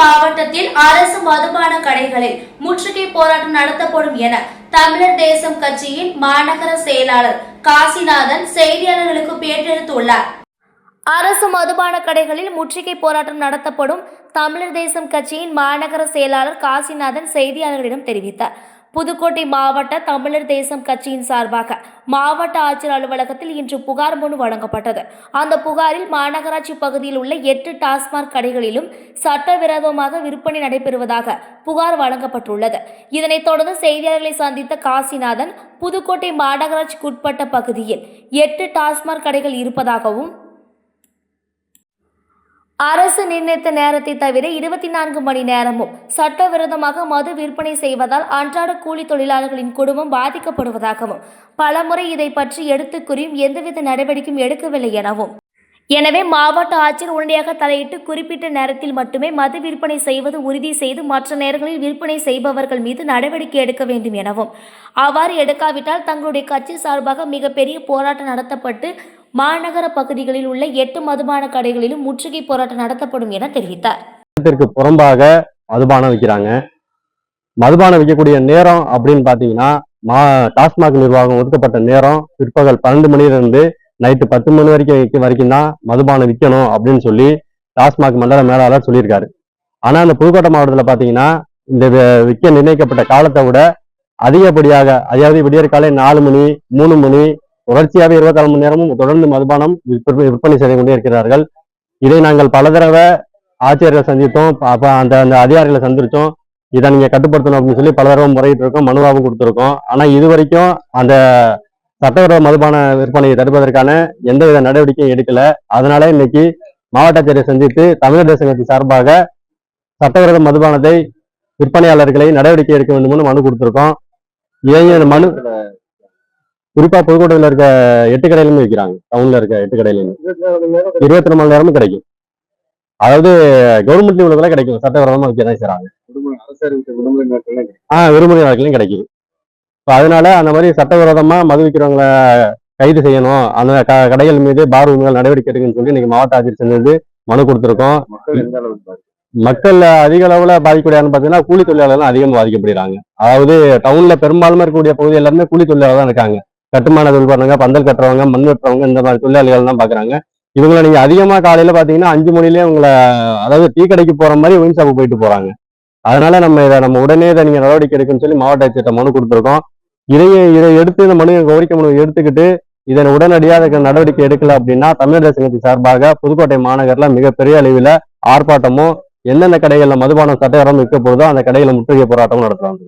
மாவட்டத்தில் அரசு மதுபான கடைகளில் முற்றுகை போராட்டம் நடத்தப்படும் என தமிழர் தேசம் கட்சியின் மாநகர செயலாளர் காசிநாதன் செய்தியாளர்களுக்கு பேட்டியளித்துள்ளார் அரசு மதுபான கடைகளில் முற்றுகை போராட்டம் நடத்தப்படும் தமிழர் தேசம் கட்சியின் மாநகர செயலாளர் காசிநாதன் செய்தியாளர்களிடம் தெரிவித்தார். புதுக்கோட்டை மாவட்ட தமிழர் தேசம் கட்சியின் சார்பாக மாவட்ட ஆட்சியர் அலுவலகத்தில் இன்று புகார் மனு வழங்கப்பட்டது. அந்த புகாரில் மாநகராட்சி பகுதியில் உள்ள எட்டு டாஸ்மாக் கடைகளிலும் சட்டவிரோதமாக விற்பனை நடைபெறுவதாக புகார் வழங்கப்பட்டுள்ளது. இதனைத் தொடர்ந்து செய்தியாளர்களை சந்தித்த காசிநாதன் புதுக்கோட்டை மாநகராட்சிக்குட்பட்ட பகுதியில் எட்டு டாஸ்மாக் கடைகள் இருப்பதாகவும் அரசு நிர்ணயித்த நேரத்தை தவிர இருபத்தி நான்கு மணி நேரமும் சட்டவிரோதமாக மது விற்பனை செய்வதால் அன்றாட கூலி தொழிலாளர்களின் குடும்பம் பாதிக்கப்படுவதாகவும் பலமுறை இதை பற்றி எடுத்து கூறியும் எந்தவித நடவடிக்கையும் எடுக்கவில்லை எனவும். எனவே மாவட்ட ஆட்சியர் உடனடியாக தலையிட்டு குறிப்பிட்ட நேரத்தில் மட்டுமே மது விற்பனை செய்வது உறுதி செய்து மற்ற நேரங்களில் விற்பனை செய்பவர்கள் மீது நடவடிக்கை எடுக்க வேண்டும் எனவும் அவ்வாறு எடுக்காவிட்டால் தங்களுடைய கட்சி சார்பாக மிகப்பெரிய போராட்டம் நடத்தப்பட்டு மாநகர பகுதிகளில் உள்ள எட்டு மதுபான கடைகளிலும் முற்றுகை போராட்டம் நடத்தப்படும் என தெரிவித்தார். சட்டத்திற்கு புறம்பாக மதுபானம் விற்கிறாங்க. மதுபானம் விற்கக்கூடிய நேரம் அப்படின்னு பார்த்தீங்கன்னா மா டாஸ்மாக் நிர்வாகம் ஒதுக்கப்பட்ட நேரம் பிற்பகல் பன்னெண்டு மணியிலிருந்து நைட்டு பத்து மணி வரைக்கும் விற்க வரைக்கும் தான் மதுபானம் விற்கணும் அப்படின்னு சொல்லி டாஸ்மாக் மண்டல மேலாளர் சொல்லியிருக்காரு. ஆனா அந்த புதுக்கோட்டை மாவட்டத்தில் பார்த்தீங்கன்னா இந்த விற்க நிர்ணயிக்கப்பட்ட காலத்தை விட அதிகப்படியாக அதாவது விடியற்காலை நாலு மணி மூணு மணி தொடர்ச்சியாக இருபத்தாலு மணி நேரமும் தொடர்ந்து மதுபானம் விற்பனை செய்து கொண்டே இருக்கிறார்கள். இதை நாங்கள் பல தடவை ஆட்சியர்களை சந்தித்தோம். அப்போ அந்த அந்த அதிகாரிகளை சந்திச்சோம் இதை நீங்கள் கட்டுப்படுத்தணும் அப்படின்னு சொல்லி பல தடவை முறையிட்டு இருக்கோம். மனுவாகவும் கொடுத்துருக்கோம். ஆனால் இது வரைக்கும் அந்த சட்டவிரோத மதுபான விற்பனையை தடுப்பதற்கான எந்தவித நடவடிக்கையும் எடுக்கல. அதனால இன்னைக்கு மாவட்ட ஆட்சியரை சந்தித்து தமிழர் தேச கட்சி சார்பாக சட்டவிரோத மதுபானத்தை விற்பனையாளர்களை நடவடிக்கை எடுக்க வேண்டும்னு மனு கொடுத்துருக்கோம். ஏன் மனு குறிப்பா புதுக்கோட்டையில் இருக்க எட்டு கடையிலுமே விற்கிறாங்க டவுன்ல இருக்க எட்டு கடையிலுமே. இருபத்தி நாலு மணி நேரமும் கிடைக்கும். அதாவது கவர்மெண்ட் லெவலில் கிடைக்கும். சட்டவிரோதமா விற்க தான் செய்றாங்க விடுமுறை நாட்களையும் கிடைக்குது. இப்போ அதனால அந்த மாதிரி சட்டவிரோதமா மது விற்கிறவங்கள கைது செய்யணும். அந்த க- கடைகள் மீது பார் உரிமைகள் நடவடிக்கை எடுக்குன்னு சொல்லி இன்னைக்கு மாவட்ட ஆட்சியர் சேர்ந்து மனு கொடுத்துருக்கோம். மக்கள் அதிக அளவுல பாதிக்கக்கூடியான்னு பார்த்தீங்கன்னா கூலி தொழிலாளர்கள் அதிகமாக பாதிக்கப்படுகிறாங்க அதாவது டவுன்ல பெரும்பாலுமே இருக்கக்கூடிய பகுதி எல்லாருமே கூலி தொழிலாளர் தான் இருக்காங்க. கட்டுமான தொழில் பண்ணுறவங்க பந்தல் கட்டுறவங்க மண் வெட்டுறவங்க இந்த மாதிரி தொழிலாளிகள் தான் பார்க்குறாங்க இவங்களை நீங்கள் அதிகமாக காலையில் பார்த்தீங்கன்னா அஞ்சு மணிலேயே உங்களை அதாவது டீ கடைக்கு போகிற மாதிரி ஒயின் ஷாப்பு போயிட்டு போகிறாங்க அதனால நம்ம இதை நம்ம உடனே இதை நீங்கள் நடவடிக்கை எடுக்குன்னு சொல்லி மாவட்ட ஆட்சியர்கிட்ட மனு கொடுத்துருக்கோம். இதையே இதை எடுத்து இந்த மனு கோரிக்கை மனு எடுத்துக்கிட்டு இதனை உடனடியாக நடவடிக்கை எடுக்கல அப்படின்னா தமிழர் சங்கத்தின் சார்பாக புதுக்கோட்டை மாநகரில் மிகப்பெரிய அளவில் ஆர்ப்பாட்டமும் எந்தெந்த கடைகளில் மதுபானம் சட்டவிரோதம் விற்க போதோ அந்த கடையில முற்றுகை போராட்டமும் நடத்துறாங்க.